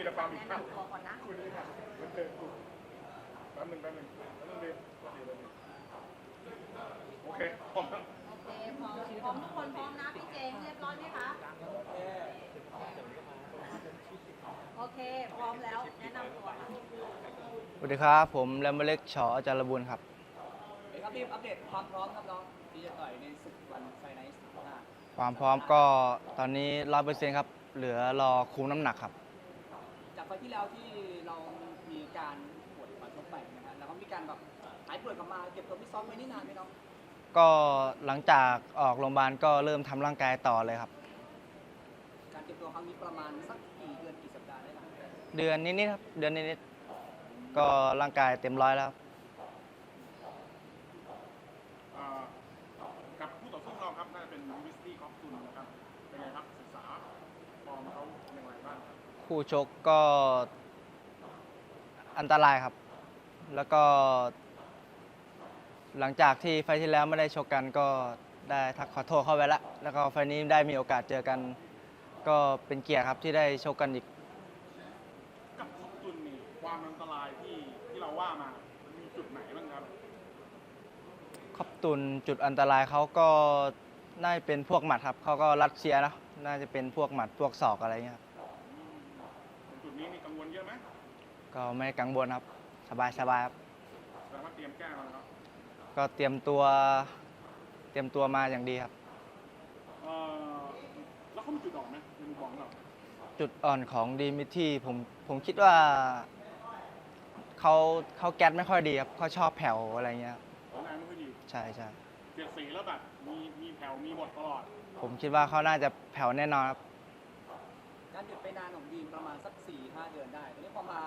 มีแต่ความผิดแนะพลาดนำตัวก่อนนะคุณนี่ค่ะมันเกิดกูแป๊บหนึงแป๊บหนึงแป๊บหนึงเดียวแป๊บหนึงแป๊บหนึงโอเคพร้อมแล้วโอเคพร้อมพร้อมทุกคนพร้อมนะพี่เจมส์เรียบร้อยไหมคะโอเคพร้อมแล้วแนะนำตัวค่ะสวัสดีครับ ผมแรมเบอร์เล็กชอจารบุญครับเดี๋ยวครับรีบอัปเดตความพร้อมครับน้องที่จะต่อยในศึกวันไฟไนท์หน้าความพร้อมก็ตอนนี้ร้อยเปอร์เซ็นต์ครับ เหลือรอคุมน้ำหนักครับจาก ไฟล์ที่แล้วที่เรามีการปวดมาชกใหม่นะฮะแล้วก็มีการแบบหายป่วยกลับมาเก็บตัวพิซ้อมไว้นี่นานไหมน้องก็หลังจากออกโรงพยาบาลก็เริ่มทำร่างกายต่อเลยครับ การเก็บตัวครั้งนี้ประมาณสักกี่เดือนกี่สัปดาห์ได้บ้างเดือนนิดๆครับเดือนนิดๆก็ร่างกายเต็มร้อยแล้วครับ อ่ากับผู้ต่อสู้เราครับน่าจะเป็นวิสตี้คอฟตุนนะครับ เป็นไงครับศึกษาฟอร์มเขาอย่างไรบ้าง ครับคู่ชกก็อันตรายครับ แล้วก็ หลังจากที่ไฟล์ที่แล้วไม่ได้ชกกันก็ได้ทักขอโทษเข้าไปแล้ว แล้วก็ไฟล์นี้ได้มีโอกาสเจอกัน ก็เป็นเกียรติครับที่ได้ชกกันอีก กับคอฟตุนนี่ความอันตรายที่ที่เราว่ามามันมีจุดไหนบ้างครับครอบตุนจุดอันตรายเขาก็น่าจะเป็นพวกหมัดครับเขาก็รัดเชียร์นะน่าจะเป็นพวกหมัดพวกศอกอะไรเงี้ยครับจุดนี้มีกัง วลเยอะไหมก็ไม่กังวลครับ สบายสบายครับแสดงว่าเตรียมแก้มาแล้วครับก็เตรียมตัว เตรียมตัวมาอย่างดีครับ เอ่อแล้วเขามีจุดอ่อนไหมในมุมมองเราจุดอ่อนของดีมิที่ผมผมคิดว่าเขาเขาแก๊สไม่ค่อยดีครับเขาชอบแผ่วอะไรเงี้ยครับของแรงไม่ค่อยดีใช่ใช่เสียดสีแล้วแบบมีมีแผ่วมีบทตลอด ผมคิดว่าเขาน่าจะแผ่วแน่นอนครับ การหยุดไปนานของดีมประมาณสัก4ี่ห้าเดือนได้ตอนนี้พอมา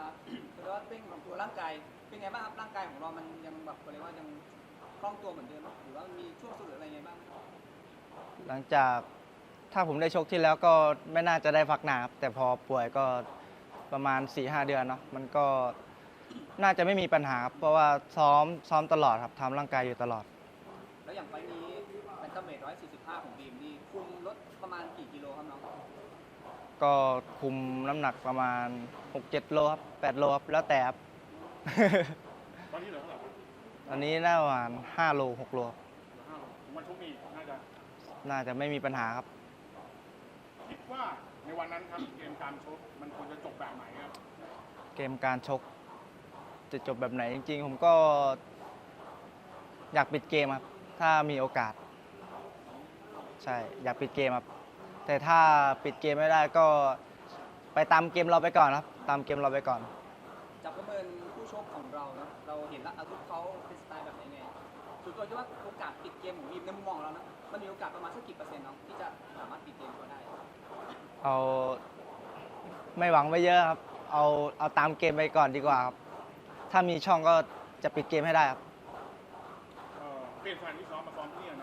เรียกว่าเร่งของตัวร่างกายเป็นไงบ้างครับร่างกายของเรามันยังแบบเรียกว่ายังคล่องตัวเหมือนเดิมไหมหรือว่ามีช่วงสุดหรืออะไรยังไงบ้างไหมหลังจากถ้าผมได้ชกที่แล้วก็ไม่น่าจะได้พักนานครับแต่พอป่วยก็ประมาณ4ีหเดือนเนาะมันก็น่าจะไม่มีปัญหาครับเพราะว่าซ้อมซ้อมตลอดครับทำร่างกายอยู่ตลอด แล้วอย่างไฟล์นี้แบนตัมเมท145ของดีมนี่คุมลดประมาณกี่กิโลครับน้อง ก็คุมน้ำหนักประมาณ 6-7 โลครับ 8 โลครับ แล้วแต่ครับ ตอนนี้เหลือเท่าไหร่ครับตอนนี้น่าประมาณ5โล 6 โลครับเหลือห้าโลผมว่าโชคดีน่าจะน่าจะไม่มีปัญหาครับ คิดว่าในวันนั้นครับเกมการชกมันควรจะจบแบบไหนครับเกมการชก จะจบแบบไหนจริง ๆ ผมก็ อยากปิดเกมครับ ถ้ามีโอกาส ใช่ อยากปิดเกมครับ แต่ถ้าปิดเกมไม่ได้ก็ไปตามเกมเราไปก่อนครับ ตามเกมเราไปก่อนจากประเมินผู้ชกของเรานะเราเห็นแล้วอาวุธเขาเป็นสไตล์แบบไหนไงส่วนตัวคิดว่าโอกาสปิดเกมของดีมในมุมมองเรานะมันมีโอกาสประมาณสักกี่เปอร์เซ็นต์เนาะที่จะสามารถปิดเกมเขาได้ เอาไม่หวังไว้เยอะครับ เอาเอาตามเกมไปก่อนดีกว่าครับ ถ้ามีช่องก็จะปิดเกมให้ได้ครับ เอ่อเปลี่ยนสถานที่ซ้อมมาซ้อมที่นี่เ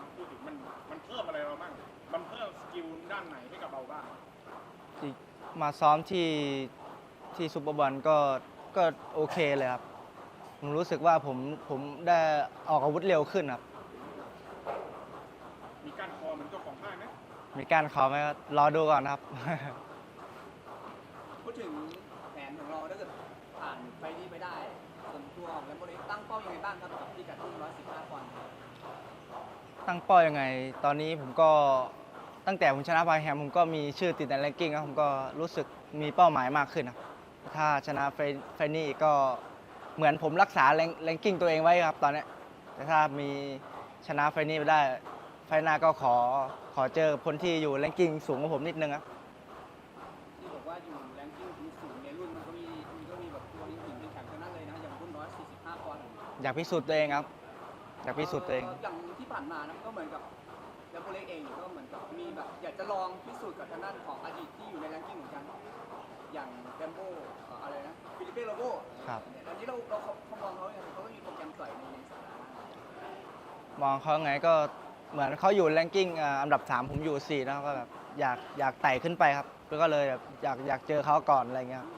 นาะ มาซ้อมที่ที่ซูเปอร์บอลก็ก็โอเคเลยครับ ผมรู้สึกว่าผมผมได้ออกอาวุธเร็วขึ้นครับ มีการคอเหมันเจ้าของค่ายไหมมีการขอไหมก็รอดูก่อนครับ พูดถึงแผนของเราถ้าเกิดผ่านไปนี้ไปได้ส่วนตัวของแลมโบเลตั้งเป้ายังไงบ้างครับกับที่กัดที่115ปอนด์ตั้งเป้ายังไง ตอนนี้ผมก็ ตั้งแต่ผมชนะไฟแฮมผมก็มีชื่อติดในแรงกิ้งครับผมก็รู้สึกมีเป้าหมายมากขึ้นครับถ้าชนะไฟไฟนี่ก็เหมือนผมรักษาแรงแรงกิ้งตัวเองไว้ครับตอนเนี้ยแต่ถ้ามีชนะไฟนี่ไปได้ไฟหน้าก็ขอขอเจอคนที่อยู่แรงกิ้งสูงกว่าผมนิดนึงครับที่บอกว่าอยู่แรงกิ้งสูงในรุ่นมันก็มีมีก็มีแบบตัวนี้ถึงเป็นแข่งทั้งนั้นเลยนะอย่างรุ่น145ปอนด์อยากพิสูจน์ตัวเองครับ อยากพิสูจน์ตัวเองอย่างที่ผ่านมานะก็เหมือนกับ แลมโบเลเองก็เหมือนกับมีแบบ อยากจะลองพิสูจน์กับทางด้านของอดีตที่อยู่ในแรงกิ้งเหมือนกันอย่างแรมโบ้อะไรนะฟิลิปเป้โรโบครับ ตอนนี้เราเราเขาเขามองเขาอย่างไรเขาก็มีโปรแกรมต่อยในในสัปดาห์หน้ามองเขาไงก็เหมือนเขาอยู่แรงกิ้งอ่าอันดับ 3 ผมอยู่4นะครับก็แบบอยากอยากไต่ขึ้นไปครับ แล้วก็เลยแบบอยากอยากเจอเขาก่อนอะไรเงี้ยครับ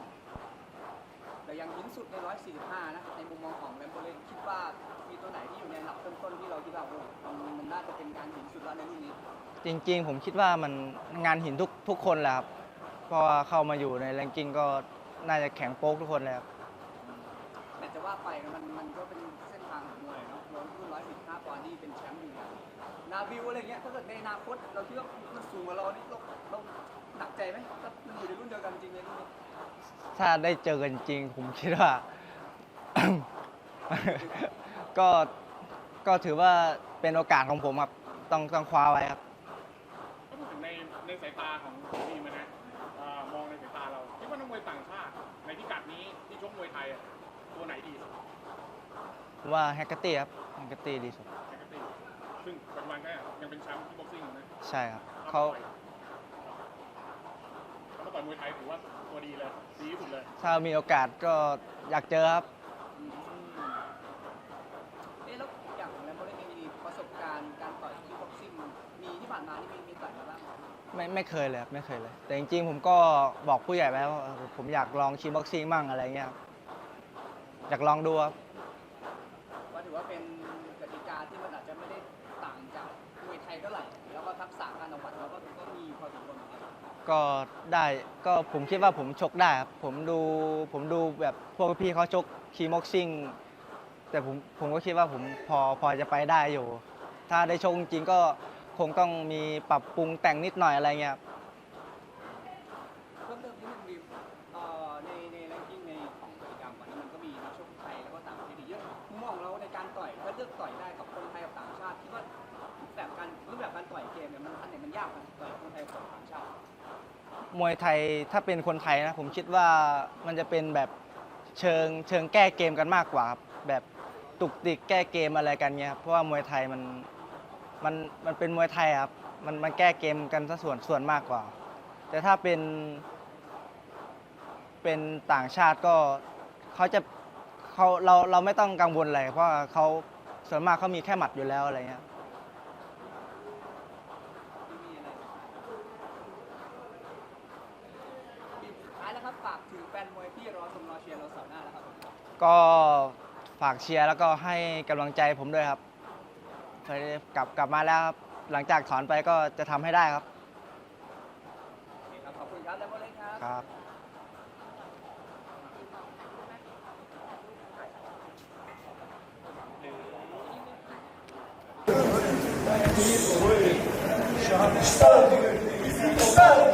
แต่ยังหินสุดใน 145 นะ ในมุมมองของแรมโบเลคิดว่ามีตัวไหนที่อยู่ในอันดับต้นๆที่เราคิดว่าโอ้มั นมันน่าจะเป็นการหินสุดแล้วในรุ่นนี้จริงๆ ผมคิดว่ามันงานหินทุกทุกคนแหละครับเพราะว่าเข้ามาอยู่ในแรงกิ้งก็น่าจะแข็งโป๊กทุกคนเลยครับ แต่จะว่าไปมันมันก็เป็นเส้นทางของมวยเนาะร้อยรุ่นร้อยสิบห้าปอนด์นี่เป็นแชมป์อยู่อย่างนาวิวอะไรเงี้ยถ้าเกิดในอนาคตเราคิดว่ามันสูงกว่าเรานี่เราเราหนักใจไหมถ้ามันอยู่ในรุ่นเดียวกันจริงในรุ่นนี้ถ้าได้เจอกันจริง ผมคิดว่า ก็ก็ถือว่า เป็นโอกาสของผมครับ ต้องต้องคว้าไว้ครับ ถ้าพูดถึงในในสายตาของทีมนะเอ่อมองในสายตาเราคิดว่านักมวยต่างชาติในพิกัดนี้ที่ชกมวยไทยอะตัวไหนดีสุดผมว่าแฮกเกอร์ตี้ครับแฮกเกอร์ตี้ดีสุด แฮกเกอร์ตี้ซึ่งปัจจุบันก็ยังเป็นแชมป์ที่บ็อกซิ่งอยู่นะใช่ครับเขาเขามาต่อยมวยไทยถือว่าตัวดีเลยดีที่สุดเลย ถ้ามีโอกาสก็อยากเจอครับ อืมเอ๊ะแล้วอย่างแลมโบเลนมีประสบการณ์การต่อยที่บ็อกซิ่งมีที่ผ่านมานี่มีมีต่อยมาบ้าง ไหมไม่ไม่เคยเลยครับไม่เคยเลย แต่จริงๆ ผมก็บอกผู้ใหญ่ไปแล้วว่าเออผมอยากลองคีบ็อกซิ่งมั่งอะไรเงี้ยครับอยากลองดูครับ ว่าถือว่าเป็นกติกาที่มันอาจจะไม่ได้ต่างจากมวยไทยเท่าไหร่ แล้วก็ทักษะการออกหมัดเราก็ก็มีพอสมควรเหมือนกันก็ได้ก็ผมคิดว่าผมชกได้ครับผมดูผมดูแบบพวกพี่เขาชกคีบ็อกซิ่งแต่ผมผมก็คิดว่าผมพอพอจะไปได้อยู่ ถ้าได้ชกจริงๆก็ คงต้องมีปรับปรุงแต่งนิดหน่อยอะไรเงี้ยครับเพิ่มเติมนิดนึงดิเอ่อในในแรงกิ้งในของกติกาก่อนนี้มันก็มีนักชกไทยแล้วก็ต่างประเทศอีกเยอะมุมมองของเราในการต่อยถ้าเลือกต่อยได้กับคนไทยกับต่างชาติคิดว่าแบบการรูปแบบการต่อยเกมเนี่ยมันอันไหนมันยากกว่าต่อยกับคนไทยกับต่างชาติมวยไทยถ้าเป็นคนไทยนะผมคิดว่ามันจะเป็นแบบเชิงเชิงแก้เกมกันมากกว่าครับแบบตุกติกแก้เกมอะไรกันเงี้ยครับเพราะว่ามวยไทยมัน มันมันเป็นมวยไทยครับ มันมันแก้เกมกันซะส่วนส่วนมากกว่า แต่ถ้าเป็น เป็นต่างชาติก็เขาจะเขาเราเราไม่ต้องกังวลอะไรเพราะว่าเขาส่วนมากเขามีแค่หมัดอยู่แล้วอะไรเงี้ยที่มีอะไรมีสุดท้ายแล้วครับฝากถึงแฟนมวยที่รอชมรอเชียร์เราเสาร์หน้าแล้วครับ ก็ฝากเชียร์แล้วก็ให้กำลังใจผมด้วยครับ เคยกลับกลับมาแล้วครับ หลังจากถอนไปก็จะทำให้ได้ครับโอเคครับขอบคุณครับแล้วก็เล่นครับครับ Stop!